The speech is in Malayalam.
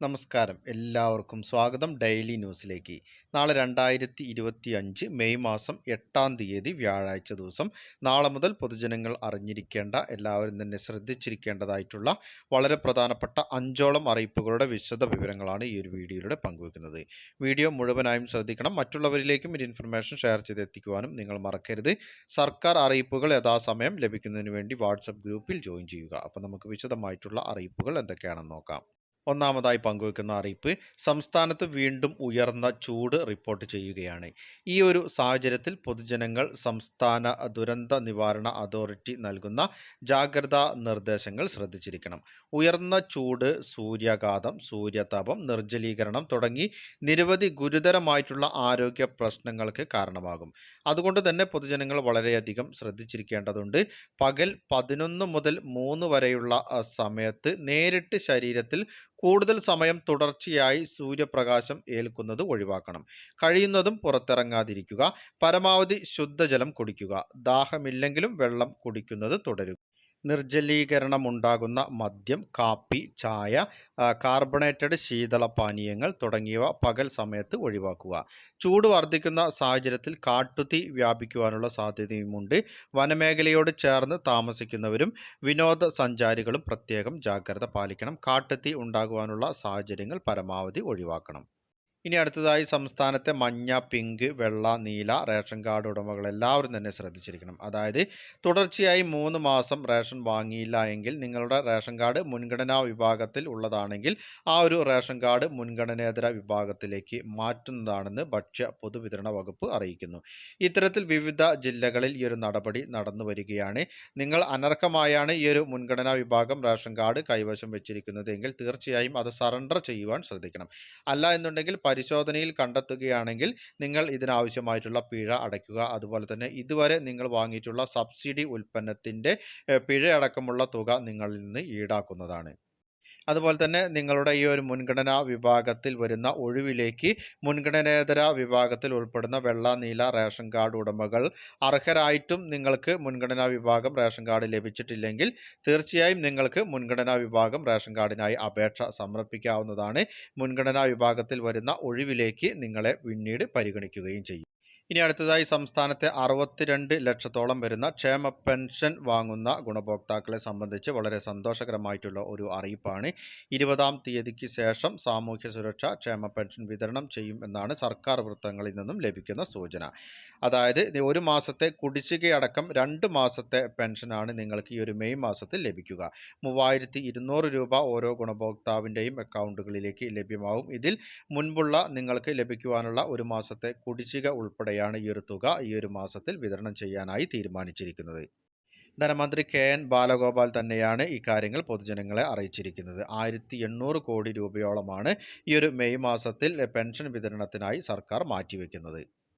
നമസ്കാരം. എല്ലാവർക്കും സ്വാഗതം ഡെയിലി ന്യൂസിലേക്ക്. നാളെ രണ്ടായിരത്തി ഇരുപത്തി അഞ്ച് മെയ് മാസം എട്ടാം തീയതി വ്യാഴാഴ്ച ദിവസം. നാളെ മുതൽ പൊതുജനങ്ങൾ അറിഞ്ഞിരിക്കേണ്ട എല്ലാവരും തന്നെ ശ്രദ്ധിച്ചിരിക്കേണ്ടതായിട്ടുള്ള വളരെ പ്രധാനപ്പെട്ട അഞ്ചോളം അറിയിപ്പുകളുടെ വിശദ വിവരങ്ങളാണ് ഈ ഒരു വീഡിയോയിലൂടെ പങ്കുവെക്കുന്നത്. വീഡിയോ മുഴുവനായും ശ്രദ്ധിക്കണം. മറ്റുള്ളവരിലേക്കും ഒരു ഇൻഫർമേഷൻ ഷെയർ ചെയ്തെത്തിക്കുവാനും നിങ്ങൾ മറക്കരുത്. സർക്കാർ അറിയിപ്പുകൾ യഥാസമയം ലഭിക്കുന്നതിന് വേണ്ടി വാട്സപ്പ് ഗ്രൂപ്പിൽ ജോയിൻ ചെയ്യുക. അപ്പോൾ നമുക്ക് വിശദമായിട്ടുള്ള അറിയിപ്പുകൾ എന്തൊക്കെയാണെന്ന് നോക്കാം. ഒന്നാമതായി പങ്കുവെക്കുന്ന അറിയിപ്പ് സംസ്ഥാനത്ത് വീണ്ടും ഉയർന്ന ചൂട് റിപ്പോർട്ട് ചെയ്യുകയാണ്. ഈ ഒരു സാഹചര്യത്തിൽ പൊതുജനങ്ങൾ സംസ്ഥാന ദുരന്ത നിവാരണ അതോറിറ്റി നൽകുന്ന ജാഗ്രതാ നിർദ്ദേശങ്ങൾ ശ്രദ്ധിച്ചിരിക്കണം. ഉയർന്ന ചൂട് സൂര്യാഘാതം സൂര്യതാപം നിർജലീകരണം തുടങ്ങി നിരവധി ഗുരുതരമായിട്ടുള്ള ആരോഗ്യ പ്രശ്നങ്ങൾക്ക് കാരണമാകും. അതുകൊണ്ട് തന്നെ പൊതുജനങ്ങൾ വളരെയധികം ശ്രദ്ധിച്ചിരിക്കേണ്ടതുണ്ട്. പകൽ പതിനൊന്ന് മുതൽ മൂന്ന് വരെയുള്ള സമയത്ത് നേരിട്ട് ശരീരത്തിൽ കൂടുതൽ സമയം തുടർച്ചയായി സൂര്യപ്രകാശം ഏൽക്കുന്നത് ഒഴിവാക്കണം. കഴിയുന്നതും പുറത്തിറങ്ങാതിരിക്കുക. പരമാവധി ശുദ്ധജലം കുടിക്കുക. ദാഹമില്ലെങ്കിലും വെള്ളം കുടിക്കുന്നത് തുടരുക. നിർജലീകരണമുണ്ടാകുന്ന മദ്യം കാപ്പി ചായ കാർബണേറ്റഡ് ശീതളപാനീയങ്ങൾ തുടങ്ങിയവ പകൽ സമയത്ത് ഒഴിവാക്കുക. ചൂട് വർദ്ധിക്കുന്ന സാഹചര്യത്തിൽ കാട്ടുതീ വ്യാപിക്കുവാനുള്ള സാധ്യതയുമുണ്ട്. വനമേഖലയോട് ചേർന്ന് താമസിക്കുന്നവരും വിനോദസഞ്ചാരികളും പ്രത്യേകം ജാഗ്രത പാലിക്കണം. കാട്ടുതീ ഉണ്ടാകുവാനുള്ള സാഹചര്യങ്ങൾ പരമാവധി ഒഴിവാക്കണം. ഇനി അടുത്തതായി സംസ്ഥാനത്തെ മഞ്ഞ പിങ്ക് വെള്ള നീല റേഷൻ കാർഡ് ഉടമകൾ എല്ലാവരും തന്നെ ശ്രദ്ധിച്ചിരിക്കണം. അതായത് തുടർച്ചയായി മൂന്ന് മാസം റേഷൻ വാങ്ങിയില്ല എങ്കിൽ നിങ്ങളുടെ റേഷൻ കാർഡ് മുൻഗണനാ വിഭാഗത്തിൽ ഉള്ളതാണെങ്കിൽ ആ ഒരു റേഷൻ കാർഡ് മുൻഗണനേതര വിഭാഗത്തിലേക്ക് മാറ്റുന്നതാണെന്ന് ഭക്ഷ്യ പൊതുവിതരണ വകുപ്പ് അറിയിക്കുന്നു. ഇത്തരത്തിൽ വിവിധ ജില്ലകളിൽ ഈ ഒരു നടപടി നടന്നു വരികയാണ്. നിങ്ങൾ അനർഹമായാണ് ഈ ഒരു മുൻഗണനാ വിഭാഗം റേഷൻ കാർഡ് കൈവശം വെച്ചിരിക്കുന്നത് എങ്കിൽ തീർച്ചയായും അത് സറണ്ടർ ചെയ്യുവാൻ ശ്രദ്ധിക്കണം. അല്ല എന്നുണ്ടെങ്കിൽ പരിശോധനയിൽ കണ്ടെത്തുകയാണെങ്കിൽ നിങ്ങൾ ഇതിനാവശ്യമായിട്ടുള്ള പിഴ അടയ്ക്കുക. അതുപോലെ തന്നെ ഇതുവരെ നിങ്ങൾ വാങ്ങിയിട്ടുള്ള സബ്സിഡി ഉൽപ്പന്നത്തിന്റെ പിഴയടക്കമുള്ള തുക നിങ്ങളിൽ നിന്ന് ഈടാക്കുന്നതാണ്. അതുപോലെ തന്നെ നിങ്ങളുടെ ഈ ഒരു മുൻഗണനാ വിഭാഗത്തിൽ വരുന്ന ഒഴിവിലേക്ക് മുൻഗണനേതര വിഭാഗത്തിൽ ഉൾപ്പെടുന്ന വെള്ള നീല റേഷൻ കാർഡ് ഉടമകൾ അർഹരായിട്ടും നിങ്ങൾക്ക് മുൻഗണനാ വിഭാഗം റേഷൻ കാർഡ് ലഭിച്ചിട്ടില്ലെങ്കിൽ തീർച്ചയായും നിങ്ങൾക്ക് മുൻഗണനാ വിഭാഗം റേഷൻ കാർഡിനായി അപേക്ഷ സമർപ്പിക്കാവുന്നതാണ്. മുൻഗണനാ വിഭാഗത്തിൽ വരുന്ന ഒഴിവിലേക്ക് നിങ്ങളെ പിന്നീട് പരിഗണിക്കുകയും ചെയ്യും. ഇനി അടുത്തതായി സംസ്ഥാനത്തെ അറുപത്തിരണ്ട് ലക്ഷത്തോളം വരുന്ന ക്ഷേമ പെൻഷൻ വാങ്ങുന്ന ഗുണഭോക്താക്കളെ സംബന്ധിച്ച് വളരെ സന്തോഷകരമായിട്ടുള്ള ഒരു അറിയിപ്പാണ്. ഇരുപതാം തീയതിക്ക് ശേഷം സാമൂഹ്യ സുരക്ഷ ക്ഷേമ പെൻഷൻ വിതരണം ചെയ്യും എന്നാണ് സർക്കാർ വൃത്തങ്ങളിൽ നിന്നും ലഭിക്കുന്ന സൂചന. അതായത് ഒരു മാസത്തെ കുടിശ്ശികയടക്കം രണ്ട് മാസത്തെ പെൻഷനാണ് നിങ്ങൾക്ക് ഈ ഒരു മെയ് മാസത്തിൽ ലഭിക്കുക. മൂവായിരത്തി രൂപ ഓരോ ഗുണഭോക്താവിന്റെയും അക്കൗണ്ടുകളിലേക്ക് ലഭ്യമാകും ഇതിൽ മുൻപുള്ള നിങ്ങൾക്ക് ലഭിക്കുവാനുള്ള ഒരു മാസത്തെ കുടിശ്ശിക ഉൾപ്പെടെയാണ് ഈ ഒരു തുക ഈ ഒരു മാസത്തിൽ വിതരണം ചെയ്യാനായി തീരുമാനിച്ചിരിക്കുന്നത്. ധനമന്ത്രി കെ എൻ ബാലഗോപാൽ തന്നെയാണ് ഇക്കാര്യങ്ങൾ പൊതുജനങ്ങളെ അറിയിച്ചിരിക്കുന്നത്. ആയിരത്തി എണ്ണൂറ് കോടി രൂപയോളമാണ് ഈ ഒരു മെയ് മാസത്തിൽ പെൻഷൻ വിതരണത്തിനായി സർക്കാർ മാറ്റിവെക്കുന്നത്.